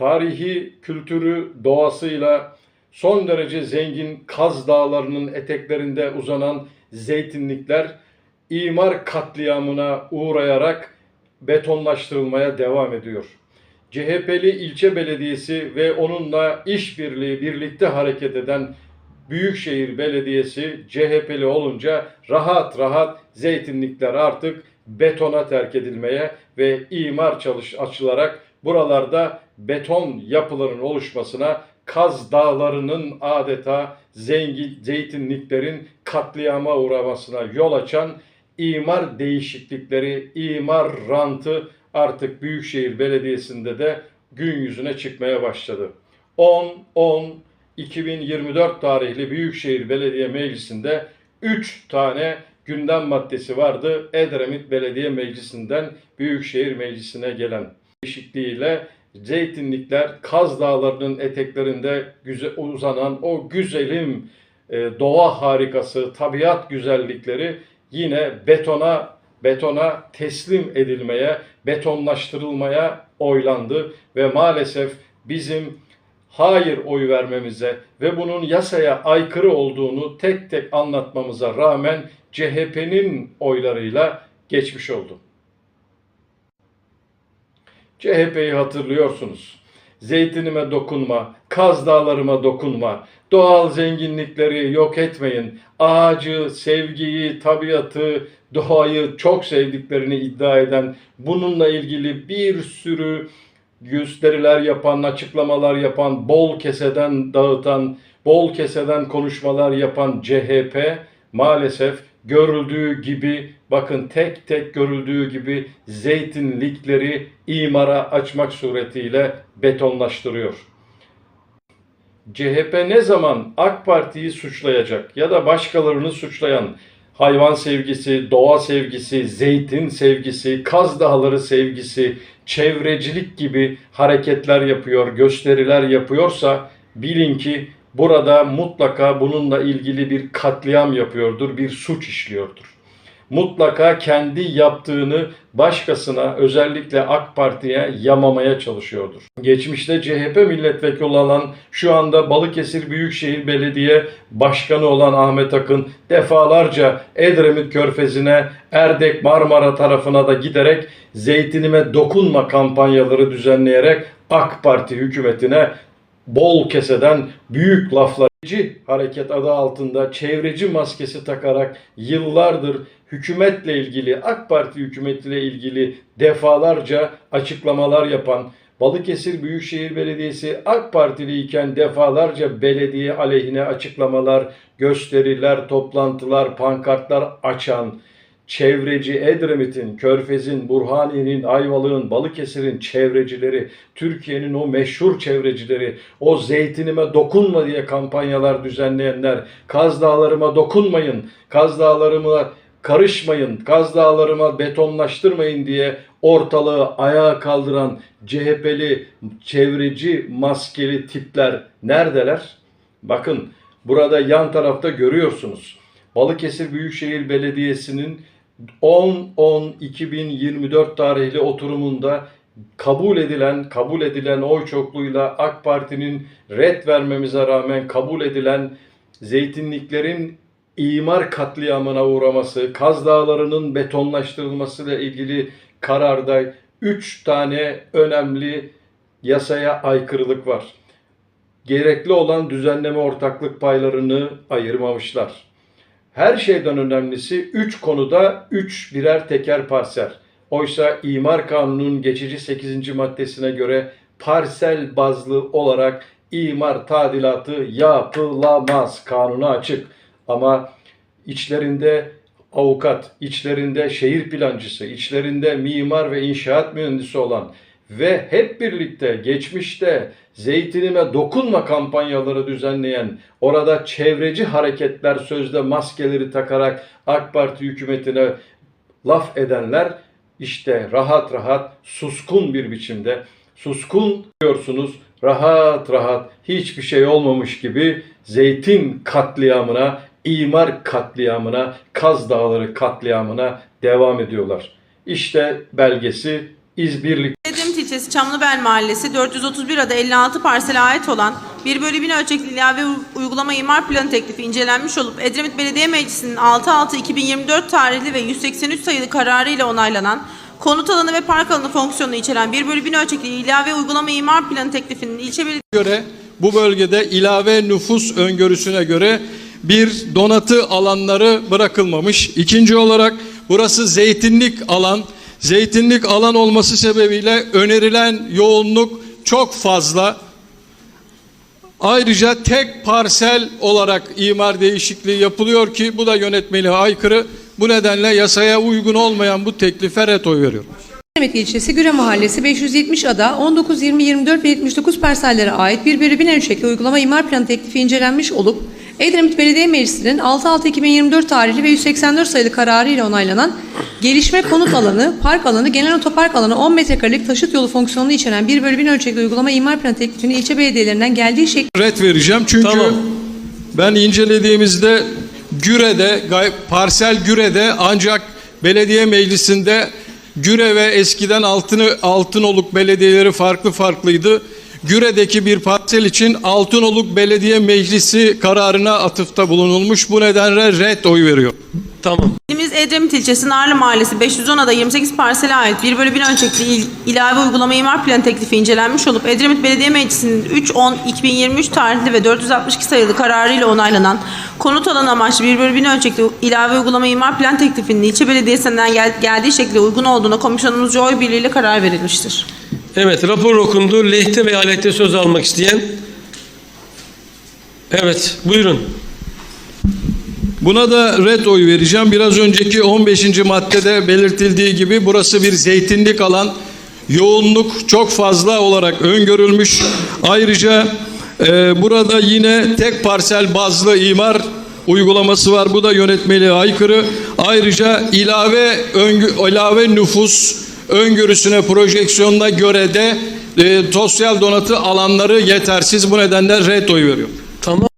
tarihi, kültürü, doğasıyla son derece zengin Kaz Dağları'nın eteklerinde uzanan zeytinlikler imar katliamına uğrayarak betonlaştırılmaya devam ediyor. CHP'li ilçe belediyesi ve onunla işbirliği birlikte hareket eden Büyükşehir Belediyesi CHP'li olunca rahat rahat zeytinlikler artık betona terk edilmeye ve imar çalış açılarak buralarda beton yapıların oluşmasına Kaz Dağları'nın adeta zengin zeytinliklerin katliama uğramasına yol açan imar değişiklikleri, imar rantı artık Büyükşehir Belediyesi'nde de gün yüzüne çıkmaya başladı. 10 10 2024 tarihli Büyükşehir Belediye Meclisi'nde 3 tane gündem maddesi vardı. Edremit Belediye Meclisi'nden Büyükşehir Meclisi'ne gelen değişikliğiyle zeytinlikler Kaz Dağları'nın eteklerinde güze- uzanan o güzelim e, doğa harikası, tabiat güzellikleri yine betona betona teslim edilmeye, betonlaştırılmaya oylandı ve maalesef bizim hayır oy vermemize ve bunun yasaya aykırı olduğunu tek tek anlatmamıza rağmen CHP'nin oylarıyla geçmiş oldu. CHP'yi hatırlıyorsunuz. Zeytinime dokunma, Kaz Dağlarıma dokunma, doğal zenginlikleri yok etmeyin, ağacı, sevgiyi, tabiatı, doğayı çok sevdiklerini iddia eden, bununla ilgili bir sürü gösteriler yapan, açıklamalar yapan, bol keseden dağıtan, bol keseden konuşmalar yapan CHP maalesef görüldüğü gibi bakın tek tek görüldüğü gibi zeytinlikleri imara açmak suretiyle betonlaştırıyor. CHP ne zaman AK Parti'yi suçlayacak ya da başkalarını suçlayan hayvan sevgisi, doğa sevgisi, zeytin sevgisi, Kaz Dağları sevgisi, çevrecilik gibi hareketler yapıyor, gösteriler yapıyorsa bilin ki burada mutlaka bununla ilgili bir katliam yapıyordur, bir suç işliyordur. Mutlaka kendi yaptığını başkasına özellikle AK Parti'ye yamamaya çalışıyordur. Geçmişte CHP milletvekili olan şu anda Balıkesir Büyükşehir Belediye Başkanı olan Ahmet Akın defalarca Edremit Körfezi'ne, Erdek Marmara tarafına da giderek zeytinime dokunma kampanyaları düzenleyerek AK Parti hükümetine bol keseden büyük laflar hareket adı altında çevreci maskesi takarak yıllardır hükümetle ilgili AK Parti hükümetiyle ilgili defalarca açıklamalar yapan Balıkesir Büyükşehir Belediyesi AK Partili iken defalarca belediye aleyhine açıklamalar, gösteriler, toplantılar, pankartlar açan çevreci Edremit'in, Körfez'in, Burhaniye'nin, Ayvalık'ın, Balıkesir'in çevrecileri, Türkiye'nin o meşhur çevrecileri, o zeytinime dokunma diye kampanyalar düzenleyenler, Kaz Dağlarıma dokunmayın, Kaz Dağlarıma karışmayın, Kaz Dağlarıma betonlaştırmayın diye ortalığı ayağa kaldıran CHP'li çevreci maskeli tipler neredeler? Bakın burada yan tarafta görüyorsunuz. Balıkesir Büyükşehir Belediyesi'nin 10-10-2024 tarihli oturumunda kabul edilen kabul edilen oy çokluğuyla AK Parti'nin red vermemize rağmen kabul edilen zeytinliklerin imar katliamına uğraması, Kaz Dağları'nın betonlaştırılmasıyla ilgili kararda 3 tane önemli yasaya aykırılık var. Gerekli olan düzenleme ortaklık paylarını ayırmamışlar. Her şeyden önemlisi 3 konuda 3 birer teker parsel. Oysa imar kanunun geçici 8. maddesine göre parsel bazlı olarak imar tadilatı yapılamaz. Kanuna açık. Ama içlerinde avukat, içlerinde şehir plancısı, içlerinde mimar ve inşaat mühendisi olan ve hep birlikte geçmişte zeytinime dokunma kampanyaları düzenleyen, orada çevreci hareketler sözde maskeleri takarak AK Parti hükümetine laf edenler işte rahat rahat suskun bir biçimde suskun diyorsunuz rahat rahat hiçbir şey olmamış gibi zeytin katliamına, imar katliamına, Kaz Dağları katliamına devam ediyorlar. İşte belgesi İzbirlik ilçesi Çamlıbel Mahallesi 431 ada 56 parsele ait olan 1 bölü 1000 ölçekli ilave uygulama imar planı teklifi incelenmiş olup Edremit Belediye Meclisi'nin 6-6-2024 tarihli ve 183 sayılı kararı ile onaylanan konut alanı ve park alanı fonksiyonunu içeren 1 bölü 1000 ölçekli ilave uygulama imar planı teklifinin ilçe belediye göre bu bölgede ilave nüfus öngörüsüne göre bir donatı alanları bırakılmamış. İkinci olarak burası zeytinlik alan. Zeytinlik alan olması sebebiyle önerilen yoğunluk çok fazla. Ayrıca tek parsel olarak imar değişikliği yapılıyor ki bu da yönetmeliğe aykırı. Bu nedenle yasaya uygun olmayan bu teklife ret oy veriyorum. Edremit ilçesi Güre Mahallesi 570 ada 19, 20, 24 ve 79 parsellere ait bir bölü 1000 ölçekli uygulama imar planı teklifi incelenmiş olup Edremit Belediye Meclisi'nin 6-6-2024 tarihli ve 184 sayılı kararı ile onaylanan gelişme konut alanı, park alanı, genel otopark alanı 10 metrekarelik taşıt yolu fonksiyonunu içeren 1 bölü 1000 ölçekli uygulama imar planı teklifini ilçe belediyelerinden geldiği şekilde ret vereceğim çünkü Tamam. ben incelediğimizde Güre'de parsel Güre'de ancak belediye meclisinde Güre ve eskiden Altını Altınoluk belediyeleri farklı farklıydı. Güre'deki bir parsel için Altınoluk Belediye Meclisi kararına atıfta bulunulmuş. Bu nedenle red oy veriyor. Tamam. İlimiz Edremit ilçesi Narlı Mahallesi 510 ada 28 parsele ait 1 bölü 1000 ölçekli il- ilave uygulama imar planı teklifi incelenmiş olup Edremit Belediye Meclisi'nin 3-10-2023 tarihli ve 462 sayılı kararıyla onaylanan konut alanı amaçlı 1 bölü 1000 ölçekli ilave uygulama imar plan teklifinin ilçe belediyesinden gel- geldiği şekilde uygun olduğuna komisyonumuzca oy birliğiyle karar verilmiştir. Evet rapor okundu. Lehte veya aleyhte söz almak isteyen. Evet buyurun. Buna da red oy vereceğim. Biraz önceki 15. maddede belirtildiği gibi burası bir zeytinlik alan. Yoğunluk çok fazla olarak öngörülmüş. Ayrıca e, burada yine tek parsel bazlı imar uygulaması var. Bu da yönetmeliğe aykırı. Ayrıca ilave öngü, ilave nüfus öngörüsüne projeksiyonuna göre de e, sosyal donatı alanları yetersiz. Bu nedenle red oy veriyor. Tamam.